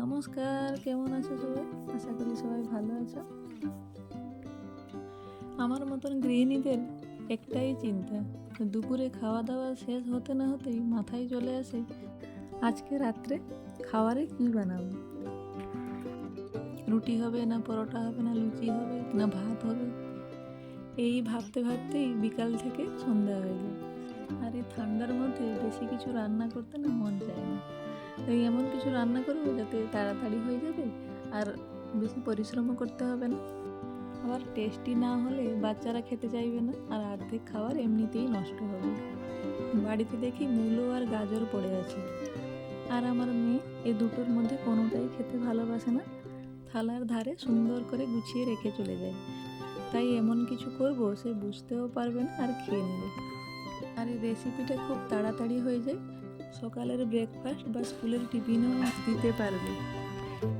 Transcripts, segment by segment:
নমস্কার, কেমন আছো সবাই? আশা করি সবাই ভালো আছো। আমার মতন গৃহিণীদের একটাই চিন্তা, দুপুরে খাওয়া দাওয়া শেষ হতে না হতেই মাথায় চলে আসে, আজকে রাত্রে খাবারে কী বানাবো? রুটি হবে না, পরোটা হবে না, লুচি হবে না, ভাত হবে? এই ভাবতে ভাবতেই বিকাল থেকে সন্ধ্যা হয়ে যায় আর এই ঠান্ডার মধ্যে বেশি কিছু রান্না করতে না মন যায় না। তাই এমন কিছু রান্না করব যাতে তাড়াতাড়ি হয়ে যাবে আর বেশি পরিশ্রমও করতে হবে না। আবার টেস্টি না হলে বাচ্চারা খেতে চাইবে না আর অর্ধেক খাবার এমনিতেই নষ্ট হবে। বাড়িতে দেখি মূলো আর গাজর পড়ে আছে। আর আমার মেয়ে এ দুটোর মধ্যে কোনোটাই খেতে ভালোবাসে না। থালার ধারে সুন্দর করে গুছিয়ে রেখে চলে যায়। তাই এমন কিছু করব সে বুঝতেও পারবে না আর খেয়ে নেবে। আর এই রেসিপিটা খুব তাড়াতাড়ি হয়ে যায়। সকালের ব্রেকফাস্ট বা স্কুলের টিফিনও দিতে পারবে।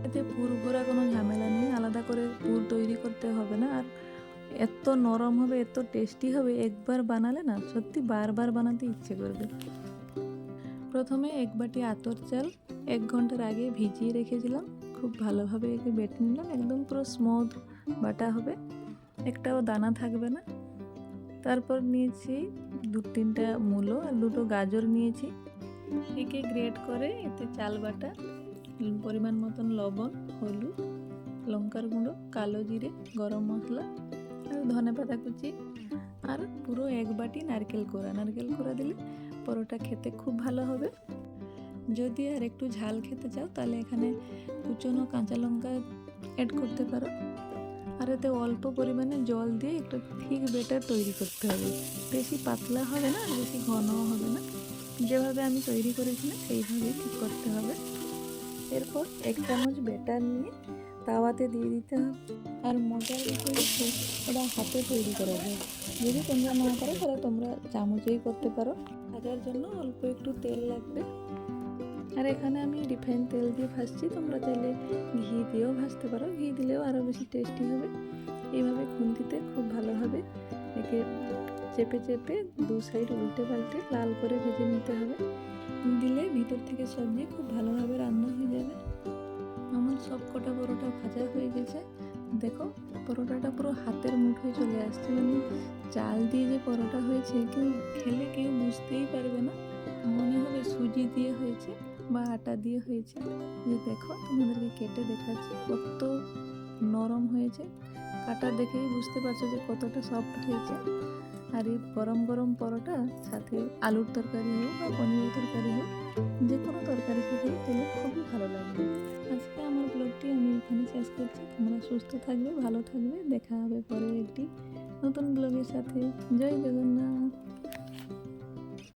এতে পুর ভরা কোনো ঝামেলা নেই। আলাদা করে পুর তৈরি করতে হবে না। আর এত নরম হবে, এত টেস্টি হবে, একবার বানালে না সত্যি বারবার বানাতে ইচ্ছে করবে। প্রথমে এক বাটি আতর চাল এক ঘণ্টার আগে ভিজিয়ে রেখেছিলাম। খুব ভালোভাবে একে বেটে নিলাম। একদম পুরো স্মুথ বাটা হবে। একটাও দানা থাকবে না। তারপর নিয়েছি দু তিনটা মূলো আর দুটো গাজর নিয়েছি। একে গ্রেট করে এতে চাল বাটা, পরিমাণ মতন লবণ, হলুদ, লঙ্কার গুঁড়ো, কালো জিরে, গরম মশলা, আর ধনে পাতা কুচি আর পুরো এক বাটি নারকেল কোড়া। নারকেল কোড়া দিলে পরোটা খেতে খুব ভালো হবে। যদি আর একটু ঝাল খেতে চাও তাহলে এখানে কুচনো কাঁচা লঙ্কা অ্যাড করতে পারো। আর এতে অল্প পরিমাণে জল দিয়ে একটা ঠিক বেটার তৈরি করতে হবে। বেশি পাতলা হবে না, বেশি ঘনও হবে না। যেভাবে আমি তৈরি করেছিলাম, সেইভাবেই ঠিক করতে হবে। এরপর এক চামচ বেটার নিয়ে তাওয়াতে দিয়ে দিতে হবে। আর মজার বিষয় এটা হাতে তৈরি করা যায়। যদি তোমরা না করো, তাহলে তোমরা চামচেই করতে পারো। ভাজার জন্য অল্প একটু তেল লাগবে। আর এখানে আমি রিফাইন তেল দিয়ে ভাজছি। তোমরা চাইলে ঘি দিয়েও ভাজতে পারো। ঘি দিলেও আরও বেশি টেস্টি হবে। এইভাবে খুন্তিতে খুব ভালোভাবে একে চেপে চেপে দু সাইড উল্টে পাল্টে লাল করে ভেজে নিতে হবে। দিলে ভিতর থেকে সবজি খুব ভালোভাবে রান্না হয়ে যাবে। আমার সব কটা পরোটা ভাজা হয়ে গেছে। দেখো, পরোটাটা পুরো হাতের মুঠোয় চলে আসছে। মানে চাল দিয়ে যে পরোটা হয়েছে, কেউ খেলে কেউ বুঝতেই পারবে না। মনে হবে সুজি দিয়ে হয়েছে। বা আটা দিয়ে হয়েছে। যে দেখো, তোমাদেরকে কেটে দেখাচ্ছি। কত নরম হয়েছে। কাটা দেখেই বুঝতে পারছ যে কতটা সফট হয়েছে। আর এই গরম গরম পরোটা, সাথে আলুর তরকারি হোক বা পনিরের তরকারি হোক, যে কোনো তরকারি সাথে খেলে খুবই ভালো লাগবে আজকে আমার ব্লগটি আমি এখানে শেষ করছি। তোমরা সুস্থ থাকবে, ভালো থাকবে। দেখা হবে পরে একটি নতুন ব্লগের সাথে। জয় জগন্নাথ।